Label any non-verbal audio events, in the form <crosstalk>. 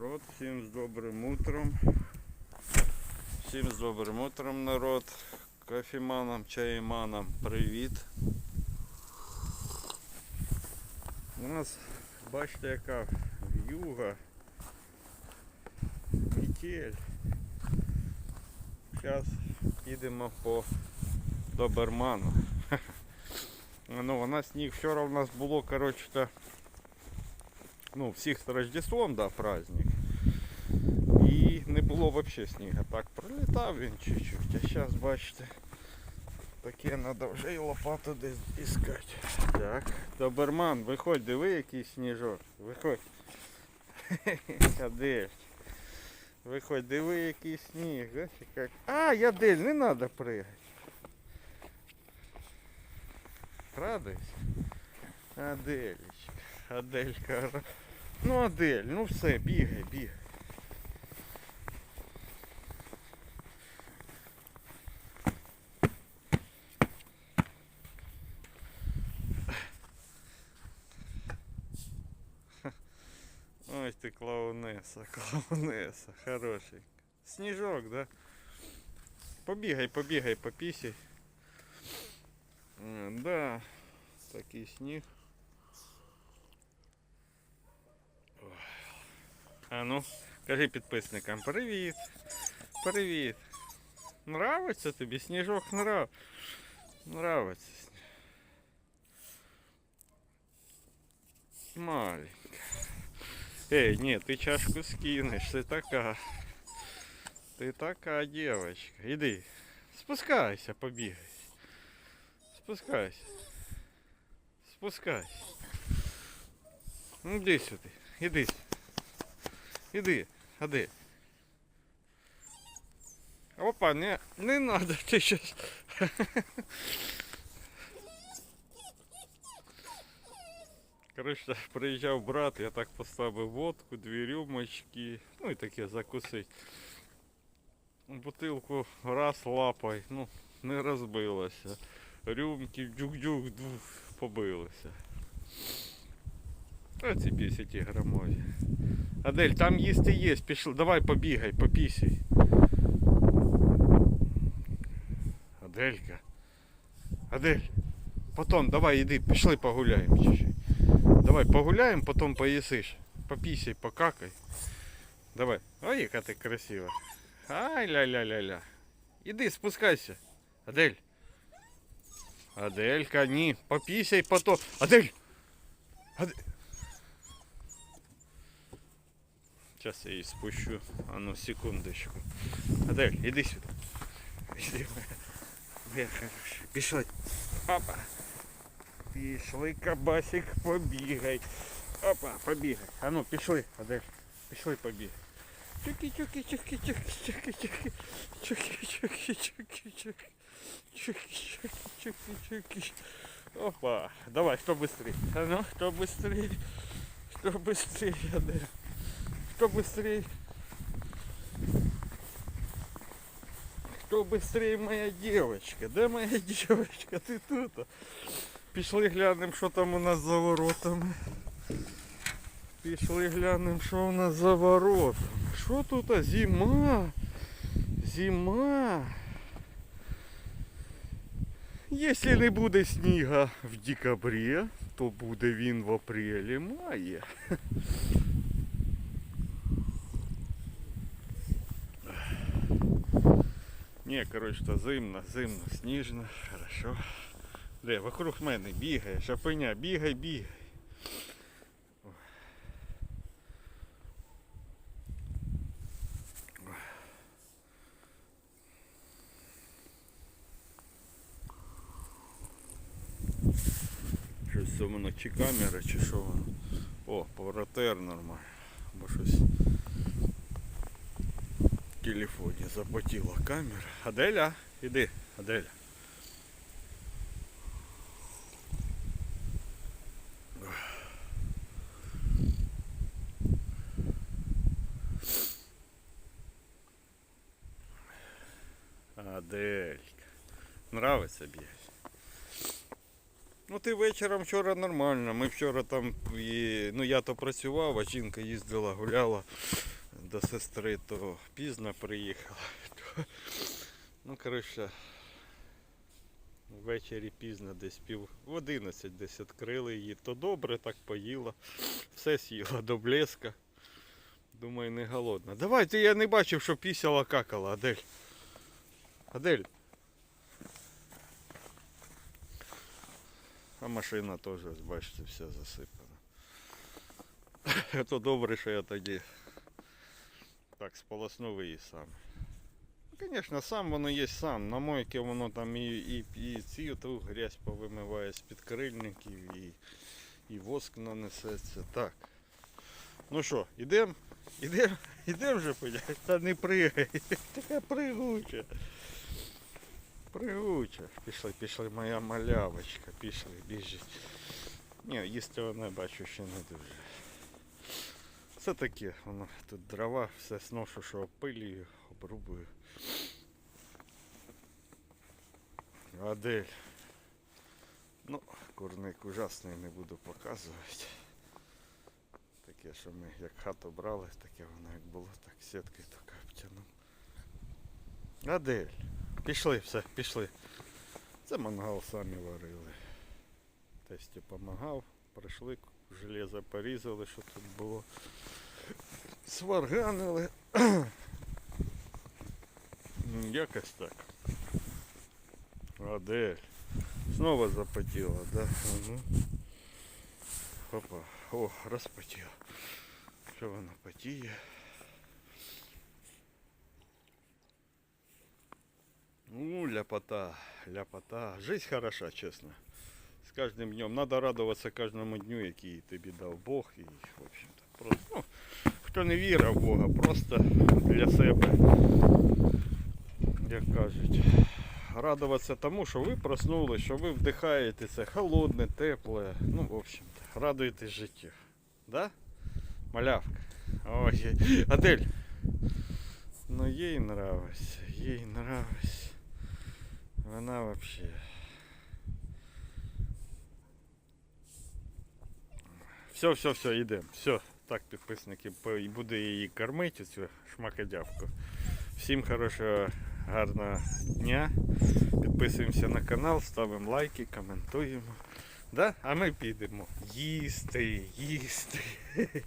народ, всім з добрим утром. Всім з добрим утром, народ. Кофеманам, чаєманам, привіт. У нас, бачите, яка в'юга, метель. Зараз їдемо по доберману. <laughs> Ну, нас сніг вчора у нас було, коротше, ну, всіх з Рождеством, да, праздник. І не було взагалі снігу. Так пролітав він чуть-чуть. А зараз, бачите, таке треба вже і лопату десь іскати. Так, доберман, виходь, диви який сніжок. Виходь. <laughs> Адель. Виходь, диви який сніг. Як... А, Ядель, не треба пригати. Радуйся. Аделечка. Аделька. ра- Ну, Адель, ну все, бігай, бігай. Ой ты клоунеса, клоунеса, хороший. Снежок, да? Побігай, побігай, попісяй. М, Да, такий сніг. А ну, кажи підписникам привіт. Привіт. Нравиться тобі сніжок нрав. Нравиться. сніг. Маленька. Эй, нет, ты чашку скинешь, ты такая. Ты такая девочка. Иди, спускайся, побегай. Спускайся. Спускайся. Ну, иди сюда. Иди. Иди. Иди. Опа, не, не надо, ты сейчас. Коротше, приїжджав брат, я так поставив водку, дві рюмочки, ну і таке закусить. Бутилку раз лапай, ну, не розбилася. Рюмки дюк-дюк побилися. А ці 50 грамові. Адель, там їсти є, пішли. Давай побігай, попісяй. Аделька. Адель. Потом, давай, иди, пішли погуляємо чуть-чуть. Давай погуляємо, потім поїсиш. Попісяй, покакай. Давай. Ой, яка ти красива. Ай, ля-ля-ля-ля. Іди, спускайся. Адель. Аделька, ні. Попісяй потом. Адель! Адель. Сейчас я її спущу. А ну, секундочку. Адель, іди сюди. Іди, моя, моя хороша. Пішла. Папа. Пішли, кабасик, побігай. Опа, побігай. А ну, пішли, Адель. Пішли, побігай. Чуки, чуки, чуки, чуки, чуки, чуки. Чуки, чуки, чуки, чуки. Чуки, чуки, чуки, чуки. Опа. Давай, кто быстрее? А ну, кто быстрее? Кто быстрее, Адель? Кто быстрее? Кто быстрее моя девочка? Да, моя <laughs> девочка, ты тут? а? Пішли глянемо, що там у нас за воротами. Пішли глянемо, що у нас за воротами. Що тут? а? Зима. Зима. Якщо не буде сніга в декабрі, то буде він в апрелі <laughs> Ні, коротше, то зимно, зимно, сніжно, хорошо. Де, вокруг мене бігає, шапеня, бігай, бігай. Щось це воно чи камера, чи що воно. О, поворотер нормально. Бо щось телефоні запотіла камера. Аделя, іди, Аделя. Аделька. Нравится бегать? Ну ти вечором вчора нормально. Ми вчора там ну я то працював, а жінка їздила, гуляла до сестри, то пізно приїхала. <laughs> Ну, коротше, ввечері пізно, десь пів в 11 десь відкрили її. То добре так поїла. Все з'їла до блеска. Думаю, не голодна. Давайте я не бачив, що пісяла какала, Адель. Адель. А машина теж, бачите, вся засипана. <laughs> То добре, що я тоді так сполоснув її сам. Ну, Звісно, сам воно є сам. На мойці воно там і, і, і цю ту грязь повимиває з підкрильників, і, і воск нанесеться. Так. Ну що, ідемо? Ідемо? Ідемо вже подяк. Та не пригай. <laughs> Така пригуча. Пригуча. Пішли, пішли, моя малявочка. Пішли, біжить. Ні, їсти вона бачу ще не дуже. Це таке, воно тут дрова, все сношу, що опилюю, обрубую. Адель. Ну, курник ужасний не буду показувати. Таке, що ми як хату брали, таке воно як було, так сіткою така обтягнув. Адель. Пішли, все, пішли. Це мангал самі варили. Тесті допомагав, прийшли, железо порізали, що тут було. Сварганили. <clears throat> М, Якось так. Адель. Снова запотіла, да? Угу. Опа. О, розпотіла. Що воно потіє? Ну, ляпота, ляпота. Жизнь хороша, честно. С каждым днем. Надо радоваться каждому дню, який тобі дав Бог. І, в общем-то, просто, ну, хто не вірив в Бога, просто для себе, як кажуть, радуватися тому, що ви проснулись, що ви вдихаєте це холодне, тепле. Ну, в общем-то, радуєтесь життю. Да? Малявка. Ой, Адель. Ну їй нравится, їй нравится. Вона вообще. Все, все, все, йдемо. Все. Так, підписники, буде її кормити, цю шмакодявку. Всім хорошого, гарного дня. Підписуємося на канал, ставимо лайки, коментуємо. Да? А ми підемо їсти, їсти. <laughs>